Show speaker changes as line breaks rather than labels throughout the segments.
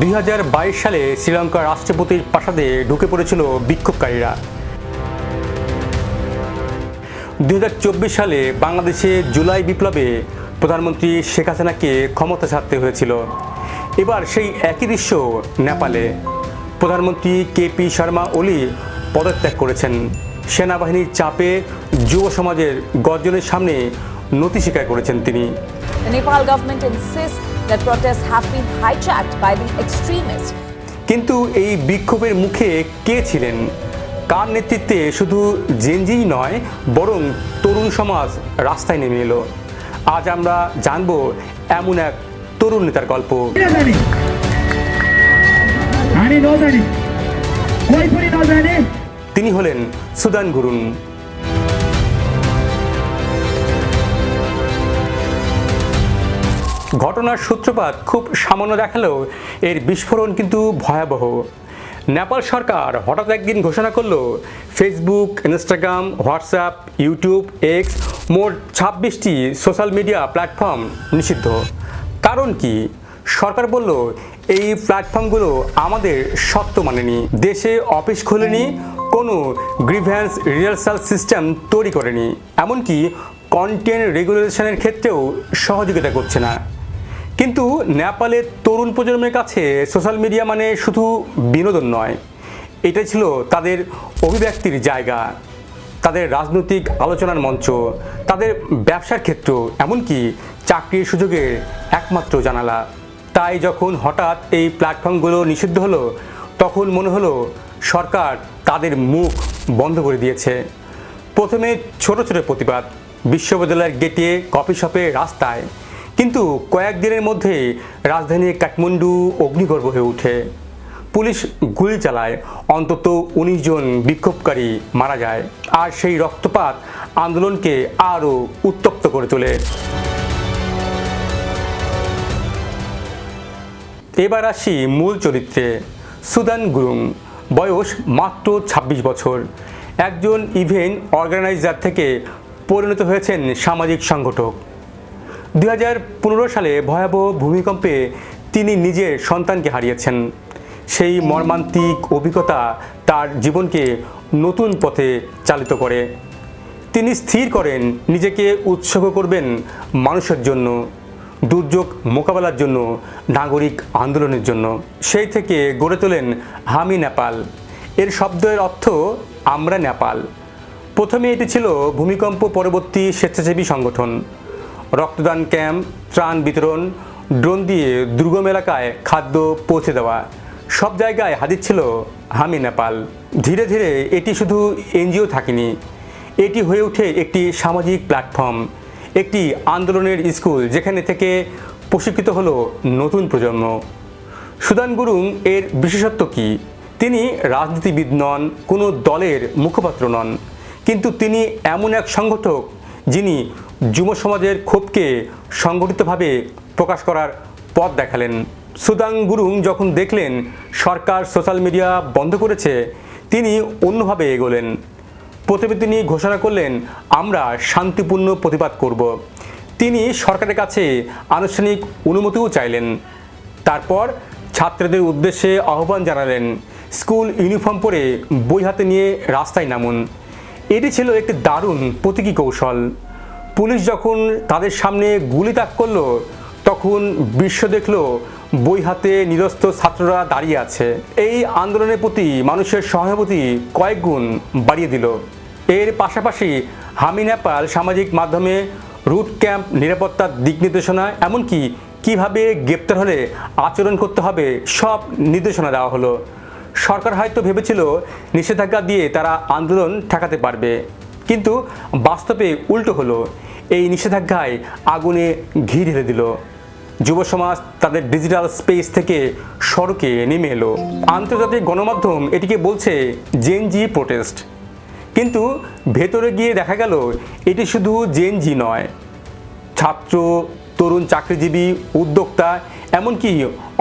দুই হাজার বাইশ সালে শ্রীলঙ্কার রাষ্ট্রপতির প্রাসাদে ঢুকে পড়েছিল বিক্ষোভকারীরা। দুই হাজার চব্বিশ সালে বাংলাদেশে জুলাই বিপ্লবে প্রধানমন্ত্রী শেখ হাসিনাকে ক্ষমতা ছাড়তে হয়েছিল। এবার সেই একই দৃশ্য নেপালে। প্রধানমন্ত্রী কেপি শর্মা ওলি পদত্যাগ করেছেন। সেনাবাহিনীর চাপে যুব সমাজের গর্জনের সামনে নথি স্বীকার করেছেন তিনি।
Government insists that protests have been hijacked by the extremists.
কিন্তু এই বিক্ষোভের মুখে কে ছিলেন? কার নেতৃত্বে? শুধু জেনজিই নয় বরং তরুণ সমাজ রাস্তায় নেমে এলো। আজ আমরা জানব এমন এক তরুণ নেতার গল্প। তিনি হলেন সুদান গুরুন। ঘটনার সূত্রপাত খুব সামান্য দেখালেও এর বিস্ফোরণ কিন্তু ভয়াবহ। নেপাল সরকার হঠাৎ একদিন ঘোষণা করল Facebook Instagram WhatsApp YouTube X মোট ছাব্বিশটি সোশ্যাল মিডিয়া প্ল্যাটফর্ম নিষিদ্ধ। কারণ কি? সরকার বলল, এই প্ল্যাটফর্মগুলো আমাদের সত্য মানেনি। দেশে অফিস খোলেনি, কোনো গ্রিভ্যান্স রিহার্সাল সিস্টেম তৈরি করেনি। এমনকি কন্টেন্ট রেগুলেশনের ক্ষেত্রেও সহযোগিতা করছে না। কিন্তু নেপালের তরুণ প্রজন্মের কাছে সোশ্যাল মিডিয়া মানে শুধু বিনোদন নয়। এটা ছিল তাদের অভিব্যক্তির জায়গা। তাদের রাজনৈতিক আলোচনার মঞ্চ, তাদের ব্যবসার ক্ষেত্র, এমনকি চাকরির সুযোগের একমাত্র জানালা। তাই যখন হঠাৎ এই প্ল্যাটফর্মগুলো নিষিদ্ধ হলো, তখন মনে হলো সরকার তাদের মুখ বন্ধ করে দিয়েছে। প্রথমে ছোট ছোট প্রতিবাদ, বিশ্ববিদ্যালয়ের গেটে কফি শপে রাস্তায় কিন্তু কয়েকদিনের মধ্যে রাজধানী কাঠমান্ডু অগ্নিগর্ভ হয়ে ওঠে। পুলিশ গুলি চালায়, অন্তত উনিশ জন বিক্ষোভকারী মারা যায়, আর সেই রক্তপাত আন্দোলনকে আরও উত্তপ্ত করে তোলে। এবার আসি মূল চরিত্রে, সুদান গুরুং, বয়স মাত্র ২৬ বছর। একজন ইভেন্ট অর্গানাইজার থেকে পরিণত হয়েছেন সামাজিক সংগঠক। দুই হাজার পনেরো সালে ভয়াবহ ভূমিকম্পে তিনি নিজের সন্তানকে হারিয়েছেন। সেই মর্মান্তিক অভিজ্ঞতা তার জীবনকে নতুন পথে চালিত করে। তিনি স্থির করেন, নিজেকে উৎসর্গ করবেন মানুষের জন্য, দুর্যোগ মোকাবেলার জন্য, নাগরিক আন্দোলনের জন্য। সেই থেকে গড়ে তোলেন হামি নেপাল। এর শব্দের অর্থ আমরা নেপাল। প্রথমে এটি ছিল ভূমিকম্প পরবর্তী স্বেচ্ছাসেবী সংগঠন। রক্তদান ক্যাম্প, ত্রাণ বিতরণ, ড্রোন দিয়ে দুর্গম এলাকায় খাদ্য পৌঁছে দেওয়া। সব জায়গায় হাজির ছিল হামি নেপাল। ধীরে ধীরে এটি শুধু এনজিও থাকেনি, এটি হয়ে ওঠে একটি সামাজিক প্ল্যাটফর্ম একটি আন্দোলনের স্কুল যেখানে থেকে প্রশিক্ষিত হলো নতুন প্রজন্ম। সুদান গুরুং এর বিশেষত্ব কি? তিনি রাজনীতিবিদ নন, কোনো দলের মুখপাত্র নন, কিন্তু তিনি এমন এক সংগঠক যিনি যুব সমাজের ক্ষোভকে সংগঠিতভাবে প্রকাশ করার পথ দেখালেন সুদাং গুরুং। যখন দেখলেন সরকার সোশ্যাল মিডিয়া বন্ধ করেছে, তিনি অন্যভাবে এগোলেন। প্রথমে তিনি ঘোষণা করলেন, আমরা শান্তিপূর্ণ প্রতিবাদ করব। তিনি সরকারের কাছে আনুষ্ঠানিক অনুমতিও চাইলেন। তারপর ছাত্রদের উদ্দেশ্যে আহ্বান জানালেন, স্কুল ইউনিফর্ম পরে বই হাতে নিয়ে রাস্তায় নামুন। এটি ছিল একটি দারুণ প্রতীকী কৌশল। পুলিশ যখন তাদের সামনে গুলি তাক করল, তখন বিশ্ব দেখল বই হাতে নিরস্ত ছাত্ররা দাঁড়িয়ে আছে। এই আন্দোলনের প্রতি মানুষের সহানুভূতি কয়েক গুণ বাড়িয়ে দিল। এর পাশাপাশি হামি নেপাল সামাজিক মাধ্যমে রুট ক্যাম্প নিরাপত্তার দিক নির্দেশনা, এমনকি কীভাবে গ্রেপ্তার হলে আচরণ করতে হবে, সব নির্দেশনা দেওয়া হলো। সরকার হয়তো ভেবেছিল নিষেধাজ্ঞা দিয়ে তারা আন্দোলন ঠেকাতে পারবে, কিন্তু বাস্তবে উল্টো হলো। এই নিষেধাজ্ঞায় আগুনে ঘি ঢেলে দিল। যুব সমাজ তাদের ডিজিটাল স্পেস থেকে সড়কে নেমে এলো। আন্তর্জাতিক গণমাধ্যম এটিকে বলছে জেনজি প্রোটেস্ট কিন্তু ভেতরে গিয়ে দেখা গেল এটি শুধু জেনজি নয়। ছাত্র, তরুণ চাকরিজীবী, উদ্যোক্তা, এমনকি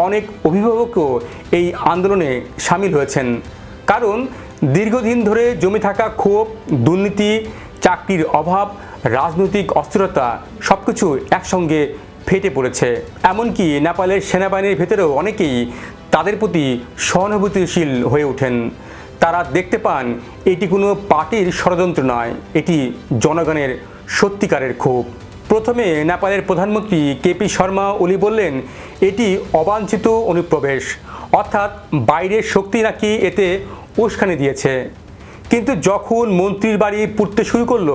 অনেক অভিভাবকও এই আন্দোলনে সামিল হয়েছেন। কারণ দীর্ঘদিন ধরে জমে থাকা ক্ষোভ, দুর্নীতি চাকরির অভাব, রাজনৈতিক অস্থিরতা সব কিছু একসঙ্গে ফেটে পড়েছে। এমনকি নেপালের সেনাবাহিনীর ভেতরেও অনেকেই তাদের প্রতি সহানুভূতিশীল হয়ে ওঠেন। তারা দেখতে পান, এটি কোনো পার্টির ষড়যন্ত্র নয়, এটি জনগণের সত্যিকারের ক্ষোভ। প্রথমে নেপালের প্রধানমন্ত্রী কেপি শর্মা ওলি বললেন, এটি অবাঞ্ছিত অনুপ্রবেশ, অর্থাৎ বাইরের শক্তি নাকি এতে উস্কানি দিয়েছে। কিন্তু যখন মন্ত্রীর বাড়ি পুড়তে শুরু করল,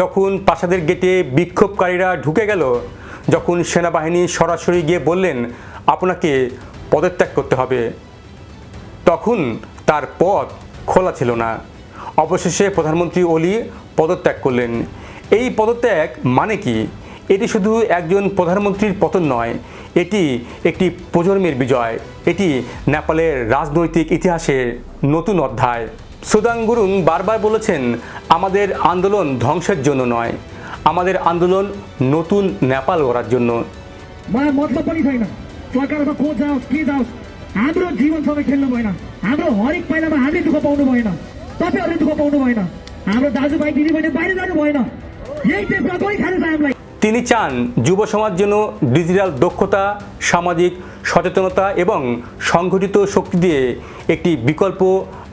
যখন প্রাসাদের গেটে বিক্ষোভকারীরা ঢুকে গেল, যখন সেনাবাহিনী সরাসরি গিয়ে বললেন, আপনাকে পদত্যাগ করতে হবে, তখন তার পথ খোলা ছিল না। অবশেষে প্রধানমন্ত্রী ওলি পদত্যাগ করলেন। এই পদত্যাগ মানে কি? এটি শুধু একজন প্রধানমন্ত্রীর পতন নয়, এটি একটি প্রজন্মের বিজয়, এটি নেপালের রাজনৈতিক ইতিহাসের নতুন অধ্যায়। সুদাং গুরুং বারবার বলেছেন আমাদের আন্দোলন ধ্বংসের জন্য নয় আমাদের আন্দোলন নতুন নেপাল গড়ার জন্য
मलाई मतलब पनि छैन सरकारमा को जाओस् के जाओस् हाम्रो जीवनसँग खेल्नु भएन हाम्रो हरेक पाइलामा हामीले दुःख पाउनु भएन तपाईँहरूले दुःख पाउनु भएन हाम्रो दाजुभाइ दिदीबहिनी बाहिर जानु भएन यही देशमा कोही खानु छ हामीलाई
তিনি চান যুব সমাজ যেন ডিজিটাল দক্ষতা সামাজিক সচেতনতা এবং সংগঠিত শক্তি দিয়ে একটি বিকল্প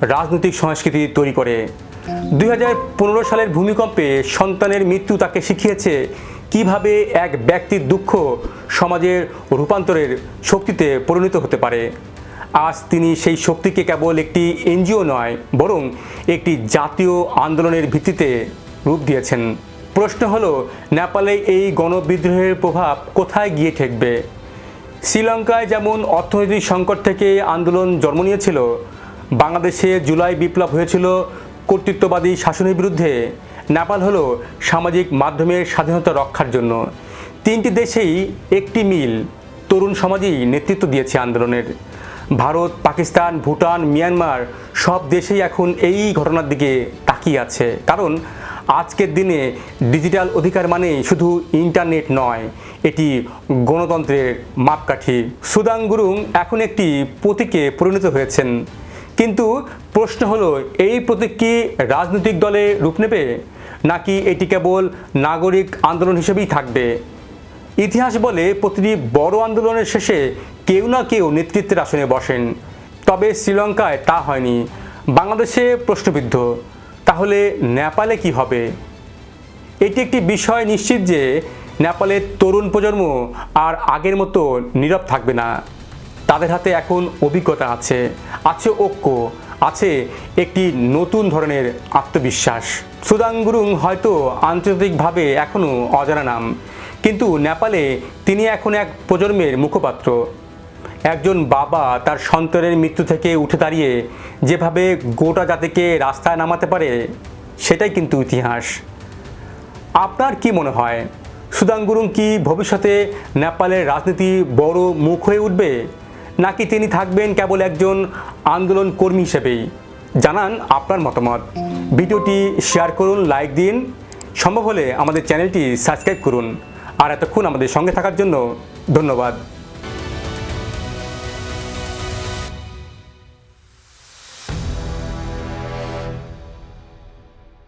রাজনৈতিক সংস্কৃতি তৈরি করে। দুই হাজার পনেরো সালের ভূমিকম্পে সন্তানের মৃত্যু তাকে শিখিয়েছে কীভাবে এক ব্যক্তির দুঃখ সমাজের রূপান্তরের শক্তিতে পরিণত হতে পারে। আজ তিনি সেই শক্তিকে কেবল একটি এনজিও নয়, বরং একটি জাতীয় আন্দোলনের ভিত্তিতে রূপ দিয়েছেন। প্রশ্ন হলো, নেপালে এই গণবিদ্রোহের প্রভাব কোথায় গিয়ে ঠেকবে? শ্রীলঙ্কায় যেমন অর্থনৈতিক সংকট থেকে আন্দোলন জন্ম নিয়েছিল বাংলাদেশে জুলাই বিপ্লব হয়েছিল, কর্তৃত্ববাদী শাসনের বিরুদ্ধে। নেপাল হলো সামাজিক মাধ্যমের স্বাধীনতা রক্ষার জন্য। তিনটি দেশেই একটি মিল, তরুণ সমাজই নেতৃত্ব দিয়েছে আন্দোলনের। ভারত, পাকিস্তান, ভুটান, মিয়ানমার সব দেশেই এখন এই ঘটনার দিকে তাকিয়ে আছে। কারণ আজকের দিনে ডিজিটাল অধিকার মানে শুধু ইন্টারনেট নয়, এটি গণতন্ত্রের মাপকাঠি। সুদাং গুরুং এখন একটি প্রতীকে পরিণত হয়েছেন। কিন্তু প্রশ্ন হলো, এই প্রতীক কি রাজনৈতিক দলে রূপ নেবে? নাকি এটি কেবল নাগরিক আন্দোলন হিসেবেই থাকবে? ইতিহাস বলে প্রতিটি বড় আন্দোলনের শেষে কেউ না কেউ নেতৃত্বের আসনে বসেন। তবে শ্রীলঙ্কায় তা হয়নি। বাংলাদেশে প্রশ্নবিদ্ধ। তাহলে নেপালে কি হবে? এটি একটি বিষয় নিশ্চিত যে নেপালের তরুণ প্রজন্ম আর আগের মতো নীরব থাকবে না। তাদের হাতে এখন অভিজ্ঞতা আছে আছে ঐক্য, আছে একটি নতুন ধরনের আত্মবিশ্বাস। সুদাং গুরুং হয়তো আন্তর্জাতিকভাবে এখনও অজানা নাম, কিন্তু নেপালে তিনি এখন এক প্রজন্মের মুখপাত্র। একজন বাবা তার সন্তানের মৃত্যু থেকে উঠে দাঁড়িয়ে যেভাবে গোটা জাতিকে রাস্তায় নামাতে পারে, সেটাই কিন্তু ইতিহাস। আপনার কি মনে হয় সুদাং গুরুং কি ভবিষ্যতে নেপালের রাজনীতি বড় মুখ হয়ে উঠবে? নাকি তিনি থাকবেন কেবল একজন আন্দোলন কর্মী হিসেবেই? জানান আপনার মতামত। ভিডিওটি শেয়ার করুন, লাইক দিন। সম্ভব হলে আমাদের চ্যানেলটি সাবস্ক্রাইব করুন। আর এতক্ষণ আমাদের সঙ্গে থাকার জন্য ধন্যবাদ।